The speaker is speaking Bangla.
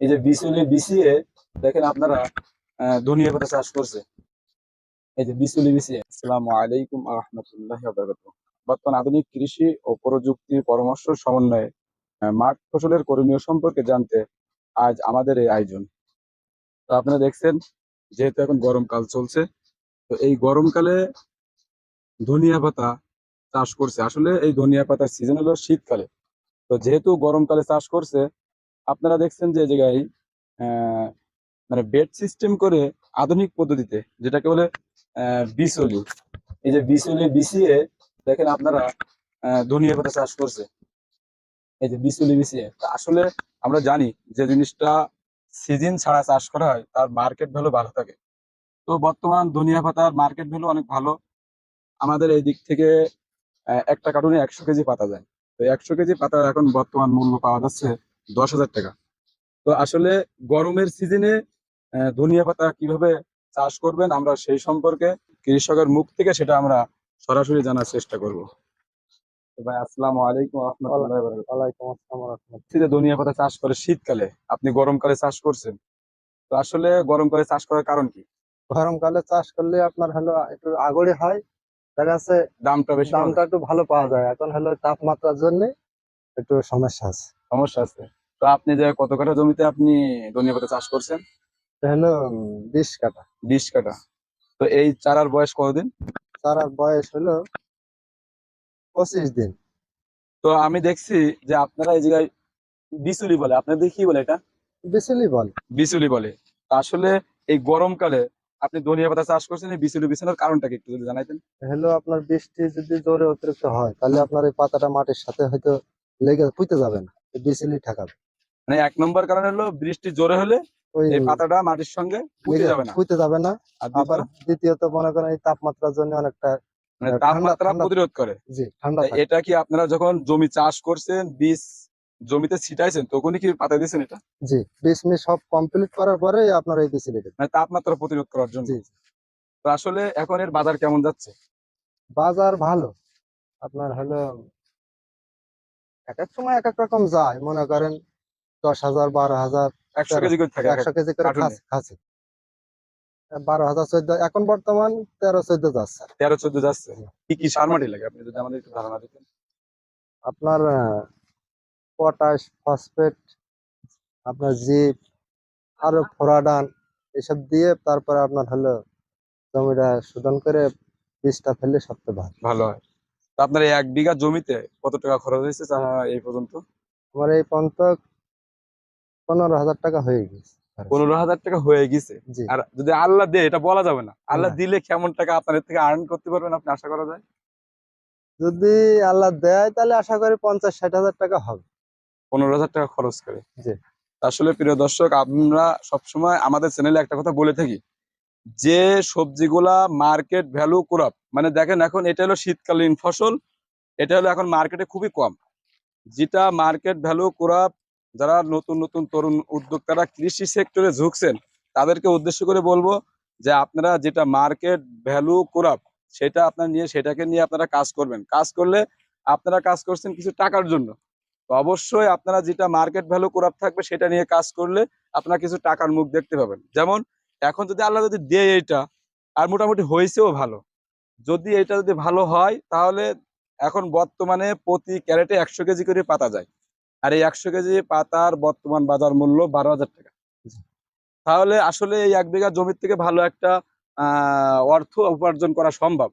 এই যে বিচুলি বিছিয়ে দেখেন আপনারা ধনিয়া পাতা চাষ করছে। এই যে বিচুলি বিছিয়ে আসসালামু আলাইকুম রহমতুল্লাহ বর্তমান আধুনিক কৃষি ও প্রযুক্তি পরামর্শ সমন্বয়ে মাঠ ফসলের করণীয় সম্পর্কে জানতে আজ আমাদের এই আয়োজন। তো আপনারা দেখছেন, যেহেতু এখন গরমকাল চলছে, তো এই গরমকালে ধনিয়া পাতা চাষ করছে। আসলে এই ধনিয়া পাতার সিজন হলো শীতকালে। তো যেহেতু গরমকালে চাষ করছে আপনারা দেখছেন যে জায়গায় মানে বেড সিস্টেম করে আধুনিক পদ্ধতিতে যেটাকে বলে বিচলি এই যে বিচলি বিছিয়ে দেখেন আপনারা ধনিয়া পাতা চাষ করছে। এই যে বিচলি বিছিয়ে। আসলে আমরা জানি যে জিনিসটা সিজন ছাড়া চাষ করা হয়, তার মার্কেট ভ্যালু ভালো থাকে। তো বর্তমান ধনিয়া পাতার মার্কেট ভ্যালু অনেক ভালো। আমাদের এই দিক থেকে একটা কার্টুনে একশো কেজি পাতা যায়। তো একশো কেজি পাতার এখন বর্তমান মূল্য পাওয়া যাচ্ছে দশ হাজার টাকা। তো আসলে গরমের সিজনে ধনিয়া পাতা কীভাবে চাষ করবেন আমরা সেই সম্পর্কে কৃষকের মুখ থেকে সেটা আমরা সরাসরি জানার চেষ্টা করব। তো ভাই আসসালামু আলাইকুম রহমতুল্লাহ ওয়ালাইকুম আসসালাম ধনিয়া পাতা চাষ করে শীতকালে আপনি গরমকালে চাষ করছেন। তো আসলে গরমকালে চাষ করার কারণ কি? গরমকালে চাষ করলে আপনার হলো একটু আগড়ি হয় দেখা যাচ্ছে দামটা বেশি দামটা একটু ভালো পাওয়া যায়। এখন হলো তাপমাত্রার জন্য একটু সমস্যা আছে। সমস্যা আছে। তো আপনি যে কত কাঠা জমিতে আপনি ধনিয়া পাতা চাষ করছেন? হলো বিশ কাটা বিশ কাঠা। তো এই চারার বয়স কতদিন? চারার বয়স হলো পঁচিশ দিন। তো আমি দেখছি যে আপনারা এই জায়গায় বিচুলি বলে আপনাদের কি বলে এটা? বিচলি বলে। বিচুলি বলে। আসলে এই গরমকালে আপনি ধনিয়া পাতা চাষ করছেন এই বিচুলি বিছানোর কারণটা কি একটু যদি জানাইতেন। হলো আপনার বৃষ্টি যদি জোরে অতিরিক্ত হয় তাহলে আপনার এই পাতাটা মাটির সাথে হয়তো লেগে পুঁতে যাবে না বিচলি ঠেকাবে। মানে এক নম্বর কারণ হলো বৃষ্টি জোরে হলে এই পাতাটা মাটির সঙ্গে পুঁতে যাবে না। পুঁতে যাবে না। আর আবার দ্বিতীয়ত মনে করেন এই তাপমাত্রার জন্য অনেকটা মানে তাপমাত্রা প্রতিরোধ করে। জি ঠান্ডা এটা কি আপনারা যখন জমি চাষ করছেন বীজ জমিতে ছিটাইছেন তখনই কি পাতা দিয়েছেন এটা? জি বিশ মিনিট সব কমপ্লিট করার পরে আপনার এই বিচলিটা মানে তাপমাত্রা প্রতিরোধ করার জন্য। জি। তো আসলে এখন এর বাজার কেমন যাচ্ছে? বাজার ভালো। আপনার হলো এক এক সময় এক এক রকম যায়। মনে করেন দশ হাজার বারো হাজার একশো কেজি করে থাকে একশো কেজি করে। খাসি বারো হাজার চোদ্দ এখন বর্তমান তেরো চোদ্দ যাচ্ছে। তেরো চোদ্দ যাচ্ছে? কি কি সার মাটি লাগে? আপনি যদি আমাদের একটু ধারণা দিতেন। আপনার পটাশ ফসফেট আপনার জিপ আরও ফোরাডান এসব দিয়ে তারপরে আপনার হলো জমিটা শোধন করে বীজটা ফেললে সবচেয়ে ভালো। ভালো হয়। তো আপনার এই এক বিঘা জমিতে কত টাকা খরচ হয়েছে এই পর্যন্ত? আমার এই পর্যন্ত পনেরো হাজার টাকা হয়ে গেছে পনেরো হাজার টাকা হয়ে গেছে। আর যদি আল্লাহ দেয় এটা বলা যাবে না। আল্লাহ দিলে কেমন টাকা আপনার থেকে আর্ন করতে পারবেন আপনি আশা করা যায়? যদি আল্লাহ দেয় তাহলে আশা করি পঞ্চাশ ষাট হাজার টাকা হবে। পনেরো হাজার টাকা খরচ করে। জি। আসলে প্রিয় দর্শক আমরা সবসময় আমাদের চ্যানেলে একটা কথা বলে থাকি। যে সবজিগুলা মার্কেট ভ্যালু ক্রপ মানে দেখেন এখন এটা হলো শীতকালীন ফসল এটা হলো এখন মার্কেটে খুবই কম। যেটা মার্কেট ভ্যালু ক্রপ যারা নতুন নতুন তরুণ উদ্যোক্তারা কৃষি সেক্টরে ঝুঁকছেন, তাদেরকে উদ্দেশ্য করে বলব যে আপনারা যেটা মার্কেট ভ্যালু ক্রপ সেটা আপনার নিয়ে, সেটাকে নিয়ে আপনারা কাজ করবেন। কাজ করলে আপনারা কাজ করছেন কিছু টাকার জন্য। তো অবশ্যই আপনারা যেটা মার্কেট ভ্যালু ক্রপ থাকবে, সেটা নিয়ে কাজ করলে আপনারা কিছু টাকার মুখ দেখতে পাবেন। যেমন, এখন যদি আল্লাহ যদি দেয় এটা আর মোটামুটি হয়েছেও ভালো। যদি এটা যদি ভালো হয়, তাহলে এখন বর্তমানে প্রতি ক্যারেটে একশো কেজি করে পাতা যায়। আর এই একশো কেজি পাতার বর্তমান বাজার মূল্য বারো হাজার টাকা। তাহলে আসলে এই এক বিঘা জমির থেকে ভালো একটা অর্থ উপার্জন করা সম্ভব।